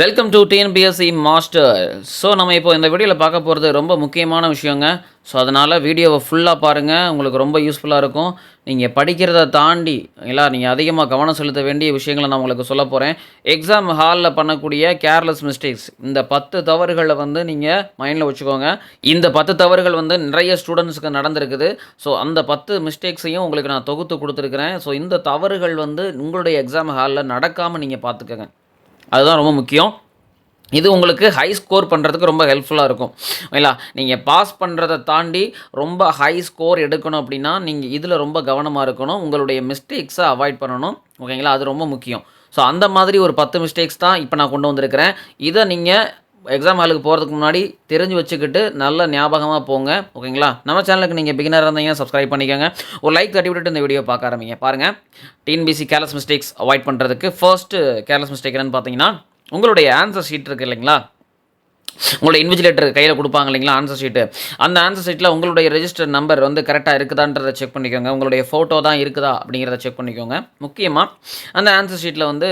Welcome to TNPSC master so நம்ம இப்போ இந்த வீடியோவில் பார்க்க போகிறது ரொம்ப முக்கியமான விஷயங்க. ஸோ அதனால் வீடியோவை ஃபுல்லாக பாருங்கள் உங்களுக்கு ரொம்ப யூஸ்ஃபுல்லாக இருக்கும். நீங்கள் படிக்கிறத தாண்டி இல்லை நீங்கள் அதிகமாக கவனம் செலுத்த வேண்டிய விஷயங்களை நான் உங்களுக்கு சொல்ல போகிறேன் எக்ஸாம் ஹாலில் பண்ணக்கூடிய கேர்லெஸ் மிஸ்டேக்ஸ் இந்த பத்து தவறுகளை வந்து நீங்கள் மைண்டில் வச்சுக்கோங்க. இந்த பத்து தவறுகள் வந்து நிறைய ஸ்டூடெண்ட்ஸுக்கு நடந்திருக்குது. ஸோ அந்த பத்து மிஸ்டேக்ஸையும் உங்களுக்கு நான் தொகுத்து கொடுத்துருக்குறேன். ஸோ இந்த தவறுகள் வந்து உங்களுடைய எக்ஸாம் ஹாலில் நடக்காமல் நீங்கள் பார்த்துக்கோங்க. அதுதான் ரொம்ப முக்கியம். இது உங்களுக்கு ஹை ஸ்கோர் பண்ணுறதுக்கு ரொம்ப ஹெல்ப்ஃபுல்லாக இருக்கும். ஓகேங்களா நீங்கள் பாஸ் பண்ணுறதை தாண்டி ரொம்ப ஹை ஸ்கோர் எடுக்கணும் அப்படின்னா நீங்கள் இதில் ரொம்ப கவனமாக இருக்கணும். உங்களுடைய மிஸ்டேக்ஸை அவாய்ட் பண்ணணும். ஓகேங்களா அது ரொம்ப முக்கியம். ஸோ அந்த மாதிரி ஒரு பத்து மிஸ்டேக்ஸ் தான் இப்போ நான் கொண்டு வந்திருக்கிறேன். இதை நீங்கள் எக்ஸாம் ஹாலுக்கு போகிறதுக்கு முன்னாடி தெரிஞ்சு வச்சுக்கிட்டு நல்ல ஞாபகமாக போங்க ஓகேங்களா? நம்ம சேனலுக்கு நீங்கள் பிகினர் இருந்தீங்க சப்ஸ்கிரைப் பண்ணிக்கோங்க. ஒரு லைக் தட்டி விட்டுட்டு இந்த வீடியோ பார்க்க ஆரம்பிங்க. பாருங்கள் டிஎன்பிசி கேர்லஸ் மிஸ்டேக்ஸ் அவாய்ட் பண்ணுறதுக்கு ஃபர்ஸ்ட்டு கேர்லஸ் மிஸ்டேக் என்னன்னு பார்த்தீங்கன்னா உங்களுடைய ஆன்சர் ஷீட் இருக்குது இல்லைங்களா? உங்களோட இன்விஜிலேட்டர் கையில் கொடுப்பாங்க இல்லைங்களா? ஆன்சர் ஷீட்டு அந்த ஆன்சர் ஷீட்டில் உங்களுடைய ரெஜிஸ்டர் நம்பர் வந்து கரெக்டாக இருக்குதான்றதை செக் பண்ணிக்கோங்க. உங்களுடைய ஃபோட்டோ தான் இருக்குதா அப்படிங்கிறத செக் பண்ணிக்கோங்க. முக்கியமாக அந்த ஆன்சர் ஷீட்டில் வந்து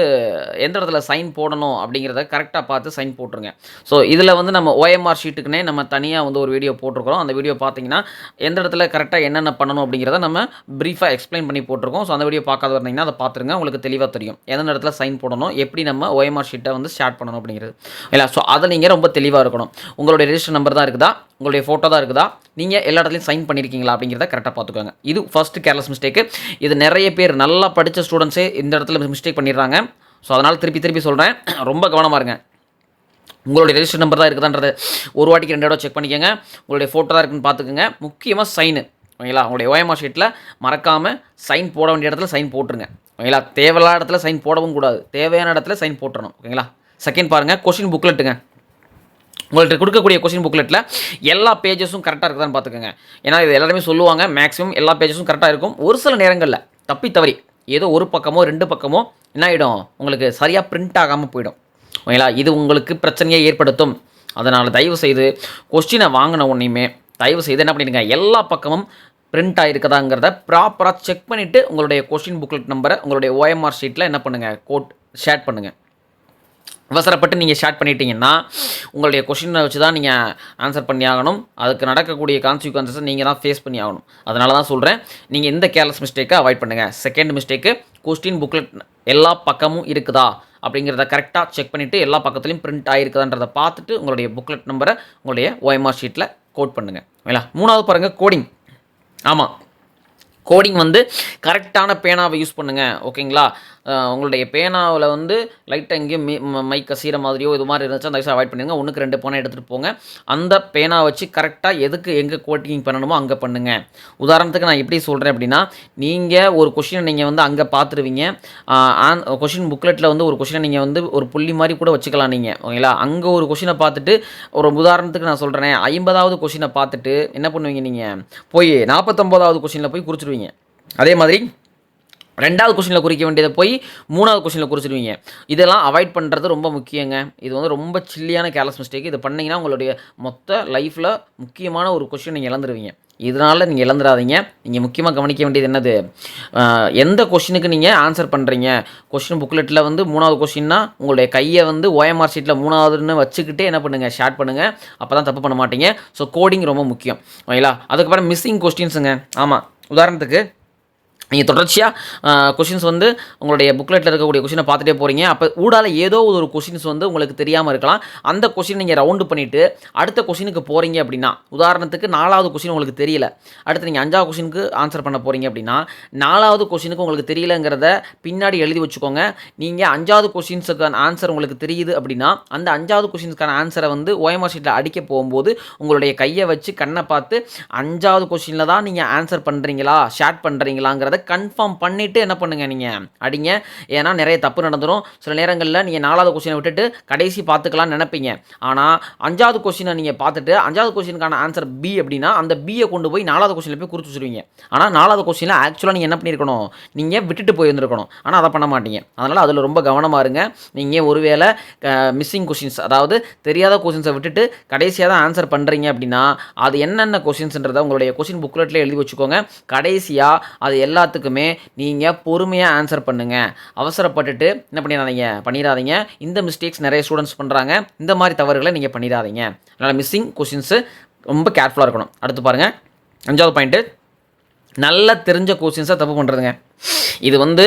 எந்த இடத்துல சைன் போடணும் அப்படிங்கிறத கரெக்டாக பார்த்து சைன் போட்டுருங்க. ஸோ இதில் வந்து நம்ம ஓஎம்ஆர் ஷீட்டுக்குனே நம்ம தனியாக வந்து ஒரு வீடியோ போட்டிருக்கிறோம். அந்த வீடியோ பார்த்தீங்கன்னா எந்த இடத்துல கரெக்டாக என்னென்ன பண்ணணும் அப்படிங்கிறத நம்ம ப்ரீஃபாக எக்ஸ்பிளைன் பண்ணி போட்டிருக்கோம். ஸோ அந்த வீடியோ பார்க்காத வந்தீங்கன்னா அதை பார்த்துருங்க. உங்களுக்கு தெளிவாக தெரியும். எந்த இடத்துல சைன் போடணும் எப்படி நம்ம ஓஎம்ஆர் ஷீட்டை வந்து ஸ்டார்ட் பண்ணணும் அப்படிங்கிறது. இல்லை ஸோ அதை நீங்கள் ரொம்ப தெளிவாக இருக்கணும். உங்களுடைய ரெஜிஸ்டர் நம்பர் தான் இருக்குதா? உங்களுடைய ஃபோட்டோ தான் இருக்குதா? நீங்கள் எல்லா இடத்துலையும் சைன் பண்ணியிருக்கீங்களா அப்படிங்கிறத கரெக்டாக பார்த்துக்கோங்க. இது ஃபஸ்ட்டு கேர்லஸ் மிஸ்டேக்கு இது நிறைய பேர் நல்லா படித்த ஸ்டூடெண்ட்ஸே இந்த இடத்துல மிஸ்டேக் பண்ணிடுறாங்க. ஸோ அதனால் திருப்பி திருப்பி சொல்கிறேன் ரொம்ப கவனமாக இருங்க. உங்களுடைய ரெஜிஸ்டர் நம்பர் தான் இருக்குதான்றது ஒரு வாட்டிக்கு ரெண்டு இடம் செக் பண்ணிக்கோங்க. உங்களுடைய ஃபோட்டோ தான் இருக்குன்னு பார்த்துக்குங்க. முக்கியமாக சைனு ஓகேங்களா? உங்களுடைய ஓஎம்ஆர் ஷீட்டில் மறக்காமல் சைன் போட வேண்டிய இடத்துல சைன் போட்டுருங்க. ஓகேங்களா? தேவையில்லாத இடத்துல சைன் போடவும் கூடாது. தேவையான இடத்துல சைன் போட்டுறணும். ஓகேங்களா? செகண்ட் பாருங்கள் கொஷின் புக்லெட்டுங்க உங்கள்கிட்ட கொடுக்கக்கூடிய கொஸ்டின் புக்லெட்டில் எல்லா பேஜஸும் கரெக்டாக இருக்குதான்னு பார்த்துக்கோங்க. ஏன்னா இது எல்லாருமே சொல்லுவாங்க மேக்ஸிமம் எல்லா பேஜஸும் கரெக்டாக இருக்கும். ஒரு சில நேரங்களில் தப்பி தவறி ஏதோ ஒரு பக்கமோ ரெண்டு பக்கமோ என்ன ஆகிடும் உங்களுக்கு சரியாக பிரிண்ட் ஆகாமல் போயிடும். ஓகேங்களா? இது உங்களுக்கு பிரச்சனையை ஏற்படுத்தும். அதனால் தயவு செய்து கொஸ்டினை வாங்கின உடனேயுமே தயவு செய்து என்ன பண்ணிடுங்க எல்லா பக்கமும் பிரிண்ட் ஆகிருக்கதாங்கிறத ப்ராப்பராக செக் பண்ணிவிட்டு உங்களுடைய கொஸ்டின் புக்லெட் நம்பரை உங்களுடைய ஓஎம்ஆர் ஷீட்டில் என்ன பண்ணுங்கள் கோட் ஷேர் பண்ணுங்கள் அவசரப்பட்டு நீங்கள் ஸ்டார்ட் பண்ணிட்டீங்கன்னா உங்களுடைய கொஷினை வச்சு தான் நீங்கள் ஆன்சர் பண்ணி ஆகணும். அதுக்கு நடக்கக்கூடிய கான்சிக்வன்சஸை நீங்கள் தான் ஃபேஸ் பண்ணி ஆகணும். அதனால தான் சொல்கிறேன் நீங்கள் இந்த கேர்லஸ் மிஸ்டேக்கை அவாய்ட் பண்ணுங்கள் செகண்ட் மிஸ்டேக்கு கொஸ்டின் புக்லெட் எல்லா பக்கமும் இருக்குதா? அப்படிங்கிறத கரெக்டாக செக் பண்ணிவிட்டு எல்லா பக்கத்துலையும் பிரிண்ட் ஆகிருக்குதான்றதை பார்த்துட்டு உங்களுடைய புக்லெட் நம்பரை உங்களுடைய ஓஎம்ஆர் ஷீட்டில் கோட் பண்ணுங்கள் ஓகேங்களா மூணாவது பாருங்கள் கோடிங் ஆமாம் கோடிங் வந்து கரெக்டான பேனாவை யூஸ் பண்ணுங்கள் ஓகேங்களா உங்களுடைய பேனாவில் வந்து லைட்டாக எங்கேயும் மீ மை கசீர மாதிரியோ இது மாதிரி இருந்துச்சு அந்த அவாய்ட் பண்ணிடுங்க. ஒன்றுக்கு ரெண்டு பேனா எடுத்துகிட்டு போங்க. அந்த பேனா வச்சு கரெக்டாக எதுக்கு எங்கே கோட்டிங் பண்ணணுமோ அங்கே பண்ணுங்கள் உதாரணத்துக்கு நான் எப்படி சொல்கிறேன் அப்படின்னா நீங்கள் ஒரு கொஷினை நீங்கள் வந்து அங்கே பார்த்துருவீங்க ஆன் கொஷின் புக்லெட்டில் வந்து ஒரு கொஷினை நீங்கள் வந்து ஒரு புள்ளி மாதிரி கூட வச்சுக்கலாம் நீங்கள் ஓகேங்களா? அங்கே ஒரு கொஷினை பார்த்துட்டு ஒரு உதாரணத்துக்கு நான் சொல்கிறேன் ஐம்பதாவது கொஷினை பார்த்துட்டு என்ன பண்ணுவீங்க நீங்கள் போய் நாற்பத்தொம்போதாவது கொஷினில் போய் குறிச்சிடுவீங்க. அதே மாதிரி ரெண்டாவது கொஷினில் குறிக்க வேண்டியதை போய் மூணாவது கொஷினில் குறிச்சிடுவீங்க. இதெல்லாம் அவாய்ட் பண்ணுறது ரொம்ப முக்கியங்க. இது வந்து ரொம்ப சில்லியான கேர்லஸ் மிஸ்டேக் இது பண்ணிங்கன்னா உங்களுடைய மொத்த லைஃப்பில் முக்கியமான ஒரு கொஷின் நீங்கள் இழந்துருவீங்க. இதனால் நீங்கள் இழந்துடாதீங்க நீங்கள் முக்கியமாக கவனிக்க வேண்டியது என்னது? எந்த கொஷினுக்கு நீங்கள் ஆன்சர் பண்ணுறீங்க கொஷின் புக்லெட்டில் வந்து மூணாவது கொஷின்னா உங்களுடைய கையை வந்து ஓஎம்ஆர் ஷீட்டில் மூணாவதுன்னு வச்சுக்கிட்டே என்ன பண்ணுங்கள் ஷேர் பண்ணுங்கள் அப்போ தான் தப்பு பண்ண மாட்டீங்க. ஸோ கோடிங் ரொம்ப முக்கியம். ஓகேங்களா அதுக்கப்புறம் மிஸ்ஸிங் கொஸ்டின்ஸுங்க ஆமாம் உதாரணத்துக்கு நீங்கள் தொடர்ச்சியாக கொஷின்ஸ் வந்து உங்களுடைய புக்லெட்டில் இருக்கக்கூடிய கொஷினை பார்த்துட்டே போகிறீங்க அப்போ ஊடால ஏதோ ஒரு கொஷின்ஸ் வந்து உங்களுக்கு தெரியாமல் இருக்கலாம். அந்த கொஷின் நீங்கள் ரவுண்டு பண்ணிவிட்டு அடுத்த கொஷினுக்கு போகிறீங்க அப்படின்னா உதாரணத்துக்கு நாலாவது கொஷின் உங்களுக்கு தெரியல. அடுத்து நீங்கள் அஞ்சாவது கொஷினுக்கு ஆன்சர் பண்ண போகிறீங்க அப்படின்னா நாலாவது கொஷினுக்கு உங்களுக்கு தெரியலங்கிறத பின்னாடி எழுதி வச்சுக்கோங்க. நீங்கள் அஞ்சாவது கொஷின்ஸுக்கான ஆன்சர் உங்களுக்கு தெரியுது அப்படின்னா அந்த அஞ்சாவது கொஷின்ஸ்க்கான ஆன்சரை வந்து ஓஎம்ஆர் ஷீட்டில் அடிக்க போகும்போது உங்களுடைய கையை வச்சு கண்ணை பார்த்து அஞ்சாவது கொஷினில் தான் நீங்கள் ஆன்சர் பண்ணுறீங்களா ஷேட் பண்ணுறீங்களாங்கிறத கன்ஃபார்ம் பண்ணிவிட்டு என்ன பண்ணுங்கள் நீங்கள் அடிங்க. ஏன்னா நிறைய தப்பு நடந்துடும் சில நேரங்களில் நீங்கள் நாலாவது கொஷினை விட்டுட்டு கடைசி பார்த்துக்கலாம்னு நினைப்பீங்க. ஆனால் அஞ்சாவது கொஷினை நீங்கள் பார்த்துட்டு அஞ்சாவது கொஷினுக்கான ஆன்சர் பி அப்படின்னா அந்த பியை கொண்டு போய் நாலாவது கொஷினில் போய் குறித்து வச்சுருவீங்க. ஆனால் நாலாவது கொஷினில் ஆக்சுவலாக நீங்கள் என்ன பண்ணியிருக்கணும் நீங்கள் விட்டுட்டு போயிருந்துருக்கணும். ஆனால் அதை பண்ண மாட்டீங்க. அதனால் அதில் ரொம்ப கவனமாக இருங்க. நீங்கள் ஒருவேளை மிஸ்ஸிங் கொஷின்ஸ் அதாவது தெரியாத கொஷின்ஸை விட்டுட்டு கடைசியாக தான் ஆன்சர் பண்ணுறீங்க அப்படின்னா அது என்னென்ன கொஷின்ஸ்ன்றதை உங்களுடைய கொஷின் புக்லெட்டில் எழுதி வச்சுக்கோங்க. கடைசியாக அது எல்லா எல்லாத்துக்குமே நீங்கள் பொறுமையாக ஆன்சர் பண்ணுங்கள் அவசரப்பட்டுட்டு என்ன பண்ணிடாதீங்க? பண்ணிடாதீங்க. இந்த மிஸ்டேக்ஸ் நிறைய ஸ்டூடெண்ட்ஸ் பண்ணுறாங்க இந்த மாதிரி தவறுகளை நீங்கள் பண்ணிடாதீங்க. அதனால் மிஸ்ஸிங் கொஷின்ஸு ரொம்ப கேர்ஃபுல்லாக இருக்கணும். அடுத்து பாருங்கள் அஞ்சாவது பாயிண்ட்டு நல்லா தெரிஞ்ச கொஷின்ஸாக தப்பு பண்ணுறதுங்க இது வந்து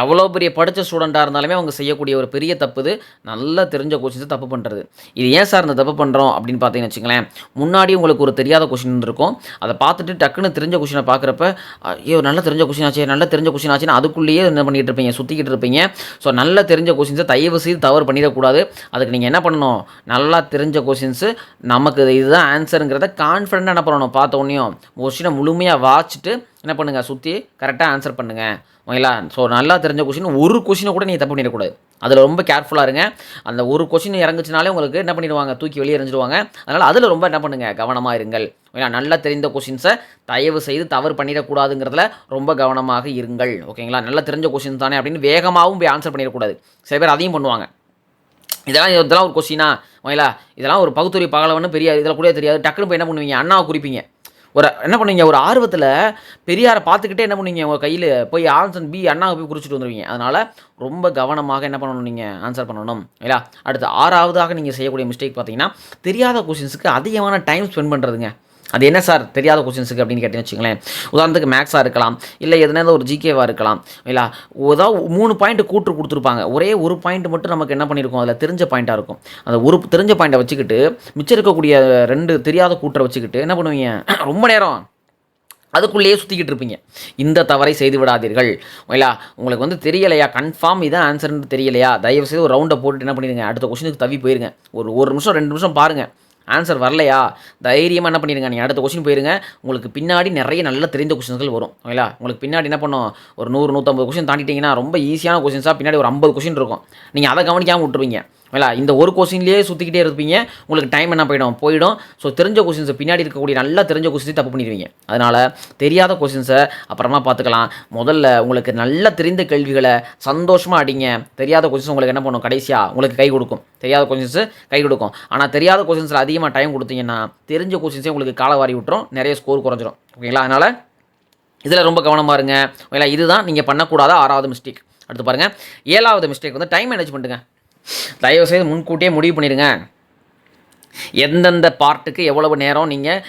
எவ்வளோ பெரிய படித்த ஸ்டூடெண்ட்டாக இருந்தாலுமே அவங்க செய்யக்கூடிய ஒரு பெரிய தப்பு இது நல்லா தெரிஞ்ச கொஷின்ஸை தப்பு பண்ணுறது இது ஏன் சார் இந்த தப்பு பண்ணுறோம் அப்படின்னு பார்த்தீங்கன்னு வச்சுங்களேன் முன்னாடி உங்களுக்கு ஒரு தெரியாத கொஷின் இருக்கும் அதை பார்த்துட்டு டக்குன்னு தெரிஞ்ச கொஷினை பார்க்குறப்ப ஐயோ நல்லா தெரிஞ்ச கொஷின் ஆச்சு நல்லா தெரிஞ்ச கொஷின் ஆச்சுன்னு அதுக்குள்ளேயே என்ன பண்ணிகிட்டு இருப்பீங்க? சுற்றிக்கிட்டு இருப்பீங்க. ஸோ நல்ல தெரிஞ்ச கொஷின்ஸை தயவு செய்து தவறு பண்ணிடக்கூடாது. அதுக்கு நீங்கள் என்ன பண்ணணும்? நல்லா தெரிஞ்ச கொஷின்ஸு நமக்கு இதுதான் ஆன்சருங்கிறத கான்ஃபிடண்ட்டாக என்ன பண்ணணும்? பார்த்த உடனேயும் கொஷினை முழுமையாக வாச்சிட்டு என்ன பண்ணுங்கள் சுற்றி கரெக்டாக ஆன்சர் பண்ணுங்கள் ஓகேங்களா ஸோ நல்லா தெரிஞ்ச கொஷின் ஒரு கொஷினை கூட நீங்கள் தப்பு பண்ணிடக்கூடாது. அதில் ரொம்ப கேர்ஃபுல்லாக இருங்க. அந்த ஒரு கொஷின் இறங்குச்சுனாலே உங்களுக்கு என்ன பண்ணிடுவாங்க? தூக்கி வெளியே எறிஞ்சிடுவாங்க. அதனால் அதில் ரொம்ப என்ன பண்ணுங்கள் கவனமாக இருங்கள். ஓகேங்களா நல்லா தெரிந்த கொஷின்ஸை தயவு செய்து தவறு பண்ணிடக்கூடாதுங்கிறதுல ரொம்ப கவனமாக இருங்கள். ஓகேங்களா? நல்லா தெரிஞ்ச கொஷின் தானே அப்படின்னு வேகமாகவும் போய் ஆன்சர் பண்ணிடக்கூடாது. சில பேர் அதையும் பண்ணுவாங்க. இதெல்லாம் இதெல்லாம் ஒரு கொஸ்டினா ஓகேங்களா இதெல்லாம் ஒரு பகுத்துறை பகலவன்னு பெரிய இதில் கூட தெரியாது. டக்குன்னு போய் என்ன பண்ணுவீங்க? அண்ணாவை குறிப்பீங்க. ஒரு என்ன பண்ணுவீங்க ஒரு ஆர்வத்தில் பெரியாரை பார்த்துக்கிட்டே என்ன பண்ணுவீங்க உங்கள் கையில் போய் ஆன்சர் பி அண்ணாவை போய் குறிச்சிட்டு வந்துடுவீங்க அதனால் ரொம்ப கவனமாக என்ன பண்ணணும் நீங்கள் ஆன்சர் பண்ணணும். இல்லையா? அடுத்து ஆறாவதாக நீங்கள் செய்யக்கூடிய மிஸ்டேக் பார்த்தீங்கன்னா தெரியாத கொஷின்ஸுக்கு அதிகமான டைம் ஸ்பெண்ட் பண்ணுறதுங்க அது என்ன சார்? தெரியாத கொஸ்டின்ஸுக்கு அப்படின்னு கேட்டீங்கன்னு வச்சுங்களேன் உதாரணத்துக்கு மேக்ஸாக இருக்கலாம் இல்லை எதனா ஒரு ஜிகேவாக இருக்கலாம். இல்லை ஏதாவது மூணு பாயிண்ட் கூட்டு கொடுத்துருப்பாங்க. ஒரே ஒரு பாயிண்ட் மட்டும் நமக்கு என்ன பண்ணியிருக்கோம் அதில் தெரிஞ்ச பாயிண்ட்டாக இருக்கும். அந்த ஒரு தெரிஞ்ச பாயிண்ட்டை வச்சுக்கிட்டு மிச்சம் இருக்கக்கூடிய ரெண்டு தெரியாத கூட்டரை வச்சுக்கிட்டு என்ன பண்ணுவீங்க? ரொம்ப நேரம் அதுக்குள்ளேயே சுற்றிக்கிட்டு இருப்பீங்க. இந்த தவறை செய்து விடாதீர்கள். ஓகேலா உங்களுக்கு வந்து தெரியலையா? கன்ஃபார்ம் இதான் ஆன்சர்னு தெரியலையா? தயவு செய்து ஒரு ரவுண்டை போட்டுட்டு என்ன பண்ணிடுங்க? அடுத்த கொஸ்டினுக்கு தவி போயிருங்க ஒரு ஒரு நிமிஷம் ரெண்டு நிமிஷம் பாருங்கள் ஆன்சர் வரலையா? தைரியமாக என்ன பண்ணிடுங்க நீங்கள் அடுத்த கொஸ்டின் போயிருங்க. உங்களுக்கு பின்னாடி நிறைய நல்ல தெரிந்த கொஸ்டின்கள் வரும். ஓகேங்களா உங்களுக்கு பின்னாடி என்ன பண்ணும்? ஒரு நூறு நூற்றம்பது கொஸ்டின் தாண்டிட்டீங்கன்னா ரொம்ப ஈஸியான கொஸ்டின்ஸாக பின்னாடி ஒரு ஐம்பது கொஸ்டின் இருக்கும். நீங்கள் அதை கவனிக்காமல் விட்டுருவீங்க. இல்லை இந்த ஒரு கொஸ்டின்லேயே சுற்றிக்கிட்டே இருப்பீங்க. உங்களுக்கு டைம் என்ன போயிடும்? போயிடும். ஸோ தெரிஞ்ச கொஸ்டின்ஸ் பின்னாடி இருக்கக்கூடிய நல்லா தெரிஞ்ச கொஸ்டின்ஸை தப்பு பண்ணிடுவீங்க. அதனால் தெரியாத கொஸ்டின்ஸை அப்புறமா பார்த்துக்கலாம் முதல்ல உங்களுக்கு நல்லா தெரிந்த கேள்விகளை சந்தோஷமாக அடிங்க. தெரியாத கொஸ்டின்ஸ் உங்களுக்கு என்ன பண்ணும்? கடைசியாக உங்களுக்கு கை கொடுக்கும். தெரியாத கொஸ்டின்ஸு கை கொடுக்கும். ஆனால் தெரியாத கொஸ்டின்ஸில் அதிகமாக டைம் கொடுத்தீங்கன்னா தெரிஞ்ச கொஸ்டின்ஸே உங்களுக்கு காலவாரி விட்டுரும். நிறைய ஸ்கோர் குறைஞ்சிரும். ஓகேங்களா? அதனால் இதில் ரொம்ப கவனமாக இருங்க. ஓகேங்களா? இதுதான் நீங்கள் பண்ணக்கூடாத ஆறாவது மிஸ்டேக் அடுத்து பாருங்கள் ஏழாவது மிஸ்டேக் வந்து டைம் மேனேஜ்மெண்ட்டுங்க தயவு செய்து முன்கூட்டியே முடிவு பண்ணிடுங்க. எந்தெந்த பார்ட்டுக்கு எவ்வளவு நேரம் நீங்கள்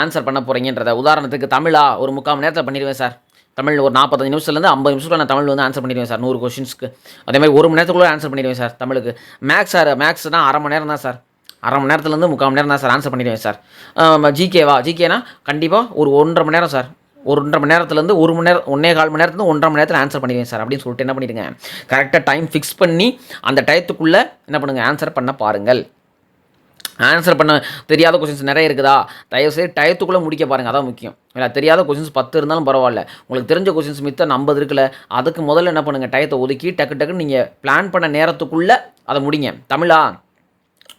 ஆன்சர் பண்ண போகிறீங்கன்றத உதாரணத்துக்கு தமிழா ஒரு முக்கால் மணி நேரத்தில் பண்ணிடுவேன் சார். தமிழ் ஒரு நாற்பத்தஞ்சு நிமிஷத்துலேருந்து ஐம்பது நிமிஷத்தில் நான் தமிழ் வந்து ஆன்சர் பண்ணிடுவேன் சார் நூறு கொஷின்ஸ்க்கு அதே மாதிரி ஒரு மணி நேரத்துக்குள்ளே ஆன்சர் பண்ணிடுவேன் சார் தமிழுக்கு. மேக்ஸ் சார் மேக்ஸ்னால் அரை மணி நேரம் தான் சார். அரை மணி நேரத்துலேருந்து முக்கால் மணி நேரம் தான் சார் ஆன்சர் பண்ணிடுவேன் சார். ஜிகேவா ஜிகேனா கண்டிப்பாக ஒரு ஒன்றரை மணி நேரம் சார். ஒரு ஒன்றரை மணி நேரத்துலேருந்து ஒரு மணி நேரம் ஒன்றே கால் மணி நேரத்துலேருந்து ஒன்றரை மணி நேரத்தில் ஆன்சர் பண்ணிடுவேன் சார் அப்படின்னு சொல்லிட்டு என்ன பண்ணிடுங்க? கரெக்டாக டைம் ஃபிக்ஸ் பண்ணி அந்த டயத்துக்குள்ளே என்ன பண்ணுங்கள் ஆன்சர் பண்ண பாருங்கள். ஆன்சர் பண்ண தெரியாத கொஷின்ஸ் நிறைய இருக்குதா? தயவுசெய்து டயத்துக்குள்ளே முடிக்க பாருங்கள் அதான் முக்கியம். இல்லை தெரியாத கொஷின்ஸ் பத்து இருந்தாலும் பரவாயில்ல. உங்களுக்கு தெரிஞ்ச கொஷின்ஸ் மித்த ஐம்பது இருக்குல்ல. அதுக்கு முதல்ல என்ன பண்ணுங்கள் டயத்தை ஒதுக்கி டக்கு டக்குன்னு நீங்கள் பிளான் பண்ண நேரத்துக்குள்ளே அதை முடிங்க. தமிழா?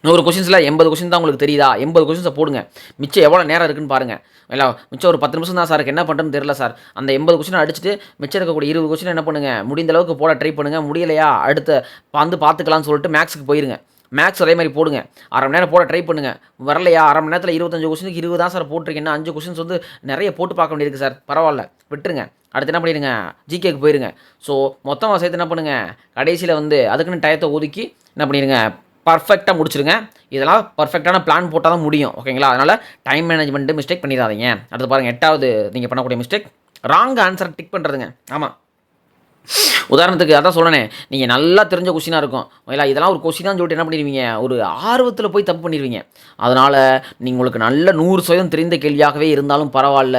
நூறு கொஷின்ஸில் எண்பது கொஷின் தான் உங்களுக்கு தெரியுதா? எண்பது கொஷின்ஸை போடுங்க. மிச்சம் எவ்வளோ நேரம் இருக்குன்னு பாருங்கள் இல்லை மிச்சம் ஒரு பத்து நிமிஷம் தான் சார் என்ன பண்ணுறதுன்னு தெரியல சார் அந்த எண்பது கொஷினை அடிச்சுட்டு மிச்சம் இருக்கக்கூடிய இருபது கொஷின் என்ன பண்ணுங்கள் முடிந்த அளவுக்கு போட ட்ரை பண்ணுங்கள் முடியலையா? அடுத்த வந்து பார்த்துக்கலாம்னு சொல்லிட்டு மேக்ஸுக்கு போயிருங்க. மேக்ஸ் அதே மாதிரி போடுங்க. அரை மணி நேரம் போட ட்ரை பண்ணுங்கள் வரலையா? அரை மணி நேரத்தில் இருபத்தஞ்சு கொஸ்டினுக்கு இருபது தான் சார் போட்டிருக்கீங்கன்னா அஞ்சு கொஸ்டின்ஸ் வந்து நிறைய போட்டு பார்க்க வேண்டியிருக்கு சார் பரவாயில்ல. விட்டுருங்க. அடுத்து என்ன பண்ணிடுங்க? ஜிகேக்கு போயிருங்க. ஸோ மொத்தமாக சேர்த்து என்ன பண்ணுங்கள் கடைசியில் வந்து அதுக்குன்னு டயத்தை ஒதுக்கி என்ன பண்ணிடுங்க? பர்ஃபெக்டாக முடிச்சிருங்க. இதெல்லாம் பர்ஃபெக்டான பிளான் போட்டால் தான் முடியும். ஓகேங்களா? அதனால் டைம் மேனேஜ்மெண்ட்டு மிஸ்டேக் பண்ணிடாதீங்க. அடுத்து பாருங்கள் எட்டாவது நீங்கள் பண்ணக்கூடிய மிஸ்டேக் ராங் ஆன்சர் டிக் பண்ணுறதுங்க ஆமாம் உதாரணத்துக்கு அதான் சொல்கிறேனே நீங்கள் நல்லா தெரிஞ்ச கொஸ்டினாக இருக்கும். இல்லை இதெல்லாம் ஒரு கொஸ்டினாக சொல்லிட்டு என்ன பண்ணிடுவீங்க? ஒரு ஆர்வத்தில் போய் தப்பு பண்ணிடுவீங்க. அதனால் நீங்கள் உங்களுக்கு நல்ல நூறு சதவீதம் தெரிந்த கேள்வியாகவே இருந்தாலும் பரவாயில்ல.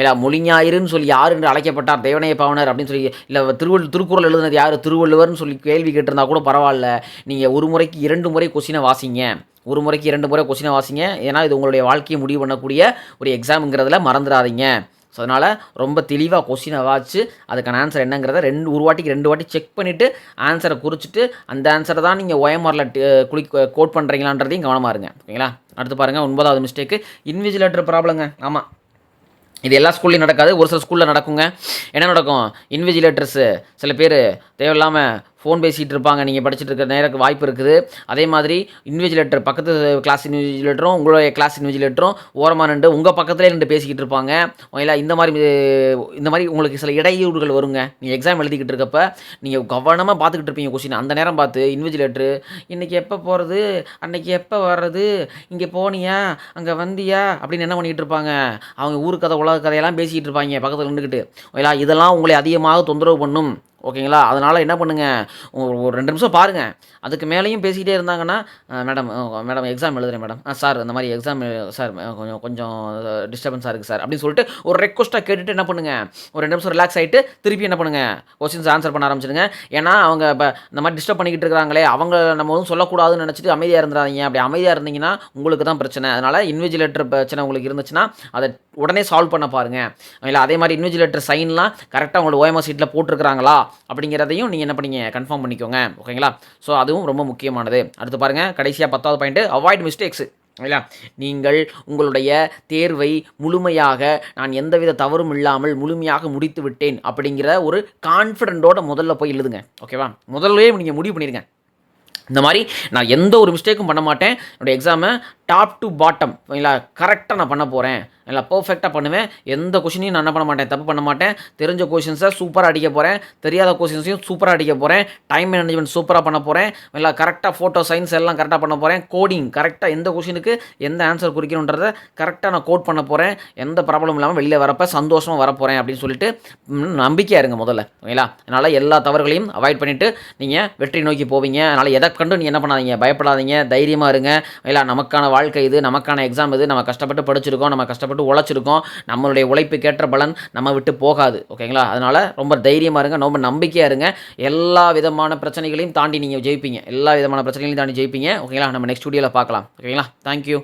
இல்லை மொழிஞாயிறுன்னு சொல்லி யார் என்று அழைக்கப்பட்டார் தேவனைய பாவனர் அப்படின்னு சொல்லி இல்லை திருவள்ளு திருக்குறள் எழுதுனது யார்? திருவள்ளுவர்னு சொல்லி கேள்வி கேட்டிருந்தா கூட பரவாயில்ல. நீங்கள் ஒரு முறைக்கு இரண்டு முறை கொஸ்டினை வாசிங்க. ஒரு முறைக்கு இரண்டு முறை கொஸ்டினை வாசிங்க. ஏன்னா இது உங்களுடைய வாழ்க்கையை முடிவு பண்ணக்கூடிய ஒரு எக்ஸாமுங்கிறதுல மறந்துடாதீங்க. ஸோ அதனால் ரொம்ப தெளிவாக கொஸ்டினை வாச்சு அதுக்கான ஆன்சர் என்னங்கிறத ரெண்டு ஒரு வாட்டிக்கு ரெண்டு வாட்டி செக் பண்ணிவிட்டு ஆன்சரை குறிச்சிட்டு அந்த ஆன்சரை தான் நீங்கள் ஓஎம்ஆரில் குளி கோட் பண்ணுறீங்களான்றதையும் கவனமாக இருங்க. ஓகேங்களா? அடுத்து பாருங்கள் ஒன்பதாவது மிஸ்டேக்கு இன்விஜிலேட்டர் ப்ராப்ளங்க ஆமாம் இது எல்லா ஸ்கூல்லையும் நடக்காது. ஒரு சில ஸ்கூலில் நடக்குங்க. என்ன நடக்கும்? இன்விஜிலேட்டர்ஸு சில பேர் தேவையில்லாமல் ஃபோன் பேசிகிட்டு இருப்பாங்க. நீங்கள் படிச்சுட்டு இருக்க நேரக்கு வாய்ப்பு இருக்குது. அதே மாதிரி இன்விஜிலேட்டர் பக்கத்து கிளாஸ் இன்விஜிலேட்டரும் உங்களுடைய கிளாஸ் இன்விஜிலேட்டரும் ஓரமாக நின்று உங்கள் பக்கத்துலேயே நின்று பேசிக்கிட்டு இருப்பாங்க. ஓகேங்களா இந்த மாதிரி இந்த மாதிரி உங்களுக்கு சில இடையூறுகள் வருங்க. நீங்கள் எக்ஸாம் எழுதிக்கிட்டு இருக்கப்ப நீங்கள் கவனமாக பார்த்துக்கிட்டு இருப்பீங்க கொஸ்டின் அந்த நேரம் பார்த்து இன்விஜிலேட்டரு இன்றைக்கி எப்போ போகிறது அன்னைக்கு எப்போ வர்றது? இங்கே போனியா? அங்கே வந்தியா? அப்படின்னு என்ன பண்ணிக்கிட்டு இருப்பாங்க. அவங்க ஊர் கதை உலக கதையெல்லாம் பேசிக்கிட்டு இருப்பாங்க. பக்கத்தில் நின்றுக்கிட்டு. ஓகேங்களா இதெல்லாம் உங்களை அதிகமாக தொந்தரவு பண்ணும். ஓகேங்களா? அதனால் என்ன பண்ணுங்கள் ஒரு ஒரு ரெண்டு நிமிஷம் பாருங்கள் அதுக்கு மேலேயும் பேசிக்கிட்டே இருந்தாங்கன்னா மேடம் மேடம் எக்ஸாம் எழுதுறேன் மேடம். சார் இந்த மாதிரி எக்ஸாம் சார் கொஞ்சம் கொஞ்சம் டிஸ்டர்பன்ஸாக இருக்குது சார். அப்படின்னு சொல்லிட்டு ஒரு ரெக்வஸ்ட்டாக கேட்டுட்டு என்ன பண்ணுங்கள் ஒரு ரெண்டு நிமிஷம் ரிலாக்ஸ் ஆகிட்டு திருப்பி என்ன பண்ணுங்கள் கொஸ்டின்ஸ் ஆன்சர் பண்ண ஆரம்பிச்சிடுங்க. ஏன்னா அவங்க இப்போ இந்த மாதிரி டிஸ்டர்ப் பண்ணிக்கிட்டு இருக்கிறாங்களே அவங்க நம்ம ஒன்றும் சொல்லக்கூடாதுன்னு நினச்சிட்டு அமைதியாக இருந்துடாதீங்க அப்படி அமைதியாக இருந்தீங்கன்னா உங்களுக்கு தான் பிரச்சனை. அதனால் இன்விஜிலேட்டர் பிரச்சனை உங்களுக்கு இருந்துச்சுன்னா அதை உடனே சால்வ் பண்ண பாருங்கள் இல்லை அதே மாதிரி இன்விஜிலேட்டர் சைன்லாம் கரெக்டாக உங்களோட ஓஎம்எஸ் சீட்டில் போட்டிருக்கிறாங்களா? அப்படிங்கிறதையும் நீங்கள் என்ன பண்ணீங்க? கன்ஃபார்ம் பண்ணிக்கோங்க. ஓகேங்களா? ஸோ அதுவும் ரொம்ப முக்கியமானது. அடுத்து பாருங்கள் கடைசியாக பத்தாவது பாயிண்ட்டு அவாய்ட் மிஸ்டேக்ஸ் இல்லையா? நீங்கள் உங்களுடைய தேர்வை முழுமையாக நான் எந்தவித தவறும் இல்லாமல் முழுமையாக முடித்து விட்டேன் அப்படிங்கிற ஒரு கான்ஃபிடென்ட்டோட முதல்ல போய் எழுதுங்க. ஓகேவா? முதல்லயே நீங்கள் முடிவு பண்ணிடுங்க இந்த மாதிரி நான் எந்த ஒரு மிஸ்டேக்கும் பண்ண மாட்டேன் என்னுடைய எக்ஸாமை டாப் டு பாட்டம் இல்லை கரெக்டாக நான் பண்ண போகிறேன் இல்லை பர்ஃபெக்டாக பண்ணுவேன். எந்த கொஷினையும் நான் என்ன பண்ண மாட்டேன் தப்பு பண்ண மாட்டேன் தெரிஞ்ச கொஷின்ஸை சூப்பராக அடிக்க போகிறேன் தெரியாத கொஷின்ஸையும் சூப்பராக அடிக்க போகிறேன் டைம் மேனேஜ்மெண்ட் சூப்பராக பண்ண போகிறேன் இல்லை கரெக்டாக ஃபோட்டோ சயின்ஸ் எல்லாம் கரெக்டாக பண்ண போகிறேன் கோடிங் கரெக்டாக எந்த கொஷினுக்கு எந்த ஆன்சர் குறிக்கணுன்றதை கரெக்டாக நான் கோட் பண்ண போகிறேன் எந்த ப்ராப்ளம் இல்லாமல் வெளியில் வரப்போ சந்தோஷமாக வரப்போகிறேன் அப்படின்னு சொல்லிட்டு நம்பிக்கையாக இருங்க முதல்ல. ஓகேங்களா அதனால் எல்லா தவறுகளையும் அவாய்ட் பண்ணிவிட்டு நீங்கள் வெற்றி நோக்கி போவீங்க. அதனால் எதை கண்டு நீ என்ன பண்ணாதீங்க? பயப்படாதீங்க. தைரியமாக இருங்க. இல்லை நமக்கான வாழ்க்கை இது நமக்கான எக்ஸாம் இது. நம்ம கஷ்டப்பட்டு படிச்சிருக்கோம் நம்ம கஷ்டப்பட்டு உழைச்சிருக்கோம். நம்மளுடைய உழைப்புக்கேற்ற பலன் நம்ம விட்டு போகாது. ஓகேங்களா? அதனால் ரொம்ப தைரியமாக இருங்க. ரொம்ப நம்பிக்கையாக இருங்க. எல்லா விதமான பிரச்சனைகளையும் தாண்டி நீங்கள் ஜெயிப்பீங்க. எல்லா விதமான பிரச்சனைகளையும் தாண்டி ஜெயிப்பீங்க. ஓகேங்களா? நம்ம நெக்ஸ்ட் வீடியோவில் பார்க்கலாம். ஓகேங்களா? தேங்க்யூ